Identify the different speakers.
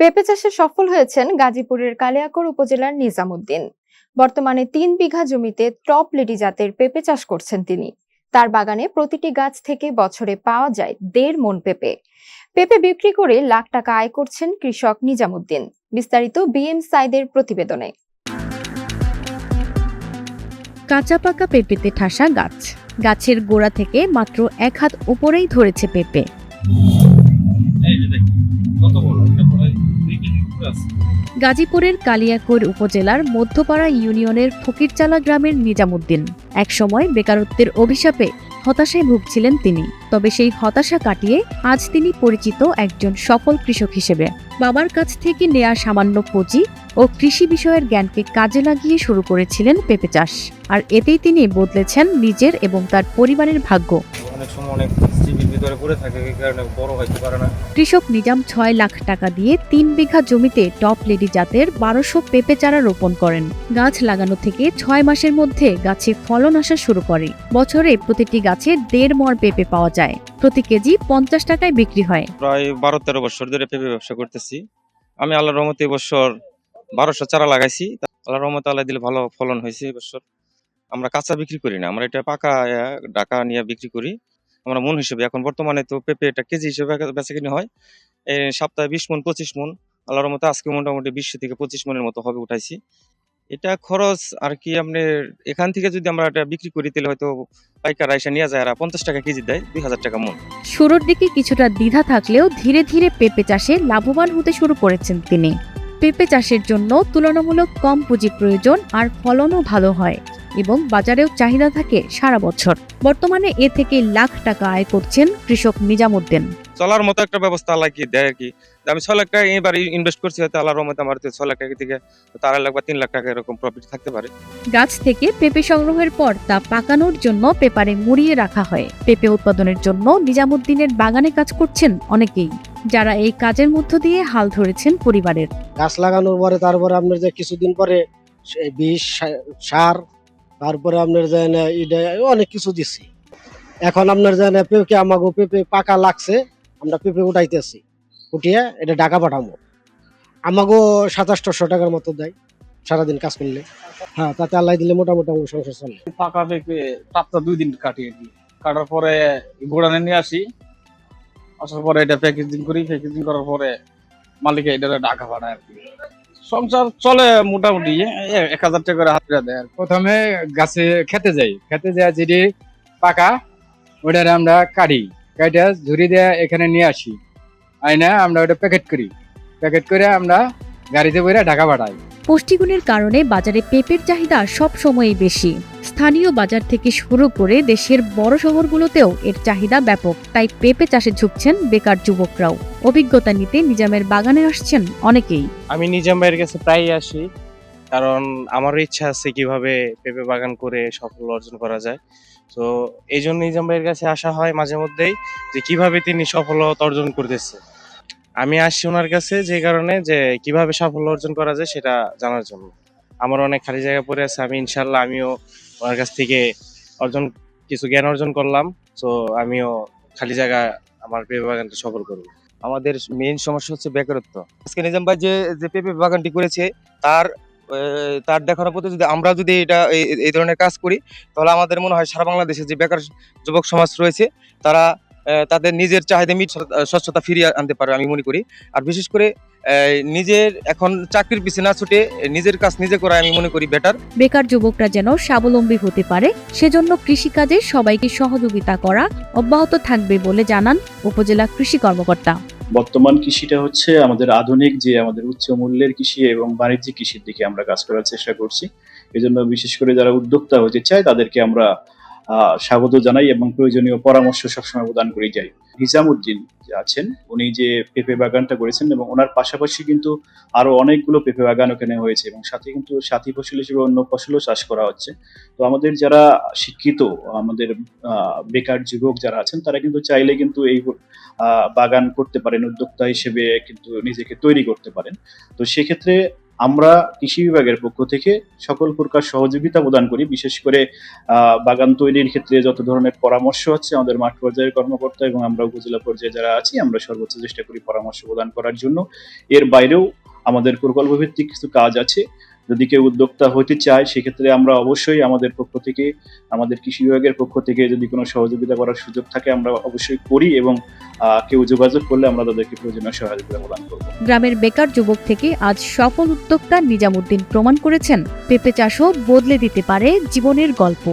Speaker 1: পেঁপে চাষে সফল হয়েছেন গাজীপুরের কালিয়াকৈর উপজেলার নিজামুদ্দিন। বর্তমানে তিন বিঘা জমিতে টপ লেডি জাতের পেঁপে চাষ করছেন তিনি। তার বাগানে প্রতিটি গাছ থেকে বছরে পাওয়া যায় দেড় মন পেঁপে। পেঁপে বিক্রি করে লাখ টাকা আয় করছেন কৃষক নিজামুদ্দিন। বিস্তারিত বিএম সাইদের প্রতিবেদনে।
Speaker 2: কাঁচা পাকা পেঁপেতে ঠাসা গাছ। গাছের গোড়া থেকে মাত্র এক হাত উপরেই ধরেছে পেঁপে। গাজীপুরের কালিয়াকৈর উপজেলার মধ্যপাড়া ইউনিয়নের ফকিরচালা গ্রামের নিজামুদ্দিন। একসময় বেকারত্বের অভিশাপে হতাশায় ভুগছিলেন তিনি তবে সেই হতাশা কাটিয়ে আজ তিনি পরিচিত একজন সফল কৃষক হিসেবে। বাবার কাছ থেকে নেয়া সামান্য পুঁজি ও কৃষি বিষয়ের জ্ঞানকে কাজে লাগিয়ে শুরু করেছিলেন পেঁপে চাষ। আর এতেই তিনি বদলেছেন নিজের এবং তার পরিবারের ভাগ্য।
Speaker 3: অনেক সময় অনেক পড়ে থাকে এই কারণে বড় হইতে পারে না।
Speaker 2: কৃষক নিজাম ছয় লাখ টাকা দিয়ে তিন বিঘা জমিতে টপ লেডি জাতের বারোশো পেঁপে চারা রোপণ করেন। গাছ লাগানো থেকে ছয় মাসের মধ্যে গাছে ফলন আসা শুরু করে। বছরে প্রতিটি গাছে দেড় মর পেঁপে পাওয়া যায়। প্রতি কেজি পঞ্চাশ টাকায় বিক্রি হয়।
Speaker 3: প্রায় বারো তেরো বছর ধরে পেঁপে ব্যবসা করতেছি। আমি আল্লাহর রহমতে এবছর বারোশো চারা লাগাইছি। আল্লাহর রহমতে আল্লাহ দিলে ভালো ফলন হয়েছে এবছর আমরা কাঁচা বিক্রি করি না আমরা এটা পাকা ডাকা নিয়ে বিক্রি করি। আমরা মন হিসেবে, এখন বর্তমানে তো পেঁপে এটা কেজি হিসেবে বেচা কিনে হয়। সপ্তাহে বিশ মন, পঁচিশ মন। আল্লাহর মতো আজকে মোটামুটি বিশ থেকে পঁচিশ মনের মতো হবে উঠাইছি। এটা খরচ আর কি আপনি এখান থেকে যদি আমরা এটা বিক্রি করি, তাহলে হয়তো পাইকার এসে নিয়ে যায় আর পঞ্চাশ টাকা কেজি দেয়, দুই হাজার টাকা মন।
Speaker 2: শুরুর দিকে কিছুটা দ্বিধা থাকলেও ধীরে ধীরে পেঁপে চাষে লাভবান হতে শুরু করেছেন তিনি। পেঁপে চাষের জন্য তুলনামূলক কম পুঁজি প্রয়োজন আর ফলনও ভালো হয়। এবং বাজারেও চাহিদা থাকে সারা বছর। বর্তমানে এ থেকে লাখ টাকা আয় করছেন কৃষক নিজামুদ্দিন।
Speaker 3: চলার মতো একটা ব্যবস্থা আল্লাহ কি দেয় আর কি আমি ছয় লাখ টাকা এবার ইনভেস্ট করছি হয়তো আল্লাহর রহমতে আমার ছয় লাখ টাকা থেকে আড়াই লাখ বা তিন লাখ টাকা এরকম প্রফিট থাকতে পারে।
Speaker 2: গাছ থেকে পেঁপে সংগ্রহের পর তা পাকানোর জন্য পেপারে মুড়িয়ে রাখা হয়। পেঁপে উৎপাদনের জন্য নিজামুদ্দিনের বাগানে কাজ করছেন অনেকেই যারা এই কাজের মধ্য দিয়ে হাল ধরেছেন পরিবারের।
Speaker 4: গাছ লাগানোর পরে তারপরে আপনার যে কিছুদিন পরে বিষ সার তারপরে আপনার যে না ইডা অনেক কিছু দিছি। এখন আপনার যে না পেঁপে আমাকে পেঁপে পাকা লাগছে, আমরা পেঁপে উঠাইতেছি। উঠিয়ে এটা ঢাকা পাঠাবো আমাকেও সাতাশশো টাকার মতো দেয়, সারাদিন কাজ করলে। হ্যাঁ তাতে আল্লাহ দিলে মোটামুটি আমার সংসার চলে।
Speaker 5: পাকা পেঁপে টাপটা দুই দিন কাটিয়ে দিই। কাটার পরে গোড়ানে নিয়ে আসি। আসার পরে এটা প্যাকেজিং করি। প্যাকেজিং করার পরে মালিকে এটা ঢাকা পাঠায় আর কি। সংসার চলে মোটামুটি এক হাজার টাকা করে হাজিরা দেয়
Speaker 6: প্রথমে গাছে খেতে যাই, খেতে যায় যেটি পাকা, ওটার আমরা কাটি কাটা ঝুড়ি দিয়ে এখানে নিয়ে আসি। আইনা আমরা ওটা প্যাকেট করি, প্যাকেট করে আমরা গাড়িতে বইয়া ঢাকা পাঠাই।
Speaker 2: পুষ্টিগুণের কারণে বাজারে পেঁপের চাহিদা সব সময়ই বেশি। স্থানীয় বাজার থেকে শুরু করে দেশের বড় শহরগুলোতেও এর চাহিদা ব্যাপক, তাই পেঁপে চাষে ঝুঁকছেন বেকার যুবকরাও। অভিজ্ঞতা নিতে নিজামের বাগানে আসছেন অনেকেই।
Speaker 7: আমি নিজাম ভাইয়ের কাছে প্রায়ই আসি, কারণ আমারও ইচ্ছা আছে কীভাবে পেঁপে বাগান করে সফল অর্জন করা যায়। তো এই জন্য নিজাম ভাইয়ের কাছে আসা হয় মাঝে মধ্যেই, যে কীভাবে তিনি সফলতা অর্জন করতেছে। আমি আসছি ওনার কাছে যে কারণে যে কীভাবে সাফল্য অর্জন করা যায় সেটা জানার জন্য। আমার অনেক খালি জায়গা পড়ে আছে, আমি ইনশাল্লাহ আমিও ওনার কাছ থেকে অর্জন, কিছু জ্ঞান অর্জন করলাম। তো আমিও খালি জায়গা আমার পেঁপে বাগানটা সফল করব।
Speaker 3: আমাদের মেইন সমস্যা হচ্ছে বেকারত্ব। আজকে নিজাম ভাই যে যে পেঁপে বাগানটি করেছে, তার তার দেখানোর প্রতি যদি আমরা যদি এটা এই- ধরনের কাজ করি, তাহলে আমাদের মনে হয় সারা বাংলাদেশে যে বেকার যুবক সমাজ রয়েছে, তারা তাদের নিজের চাহিদা মিট স্বচ্ছতা ফিরিয়ে আনতে পারে আমি মনে করি। আর বিশেষ করে নিজের এখন চাকরির পিছনে না ছুটে নিজের কাজ নিজে করা আমি মনে করি বেটার
Speaker 2: বেকার যুবকরা যেন স্বাবলম্বী হতে পারে সেজন্য কৃষিকাজে সবাইকে সহযোগিতা করা অব্যাহত থাকবে বলে জানান উপজেলা কৃষি কর্মকর্তা।
Speaker 8: বর্তমান কৃষিটা হচ্ছে আমাদের আধুনিক যে আমাদের উচ্চ মূল্যের কৃষি এবং বাণিজ্যিক কৃষির দিকে আমরা কাজ করার চেষ্টা করছি। এজন্য বিশেষ করে যারা উদ্যোক্তা হতে চায় তাদেরকে আমরা স্বাগত জানাই এবং প্রয়োজনীয় পরামর্শ সবসময় প্রদান করে যাই। নিজামুদ্দিন যে আছেন, উনি যে পেঁপে বাগানটা করেছেন এবং ওনার পাশাপাশি কিন্তু আরও অনেকগুলো পেঁপে বাগান ওখানে হয়েছে এবং সাথে কিন্তু সাথী ফসল হিসেবে অন্য ফসলও চাষ করা হচ্ছে। তো আমাদের যারা শিক্ষিত, আমাদের বেকার যুবক যারা আছেন, তারা কিন্তু চাইলে কিন্তু এই বাগান করতে পারেন, উদ্যোক্তা হিসেবে কিন্তু নিজেকে তৈরি করতে পারেন। তো সেক্ষেত্রে আমরা কৃষি বিভাগের পক্ষ থেকে সকল প্রকার সহযোগিতা প্রদান করি, বিশেষ করে বাগান তৈরির ক্ষেত্রে যত ধরনের পরামর্শ আছে আমাদের মাঠ পর্যায়ের কর্মকর্তা এবং আমরা উপজেলা পর্যায়ে যারা আছি, আমরা সর্বোচ্চ চেষ্টা করি পরামর্শ প্রদান করার জন্য। এর বাইরেও আমাদের প্রকল্প ভিত্তিক কিছু কাজ আছে। যদি কেউ উদ্যোক্তা হতে চায়, সেক্ষেত্রে আমরা অবশ্যই আমাদের পক্ষ থেকে, আমাদের কৃষি বিভাগের পক্ষ থেকে যদি কোনো সহযোগিতা করার সুযোগ থাকে, আমরা অবশ্যই করি এবং কেউ যোগাযোগ করলে আমরা তাদেরকে প্রয়োজনীয় সহযোগিতা প্রদান করব।
Speaker 2: গ্রামের বেকার যুবক থেকে আজ সফল উদ্যোক্তা নিজামুদ্দিন প্রমাণ করেছেন। পেঁপে চাষও বদলে দিতে পারে জীবনের গল্প।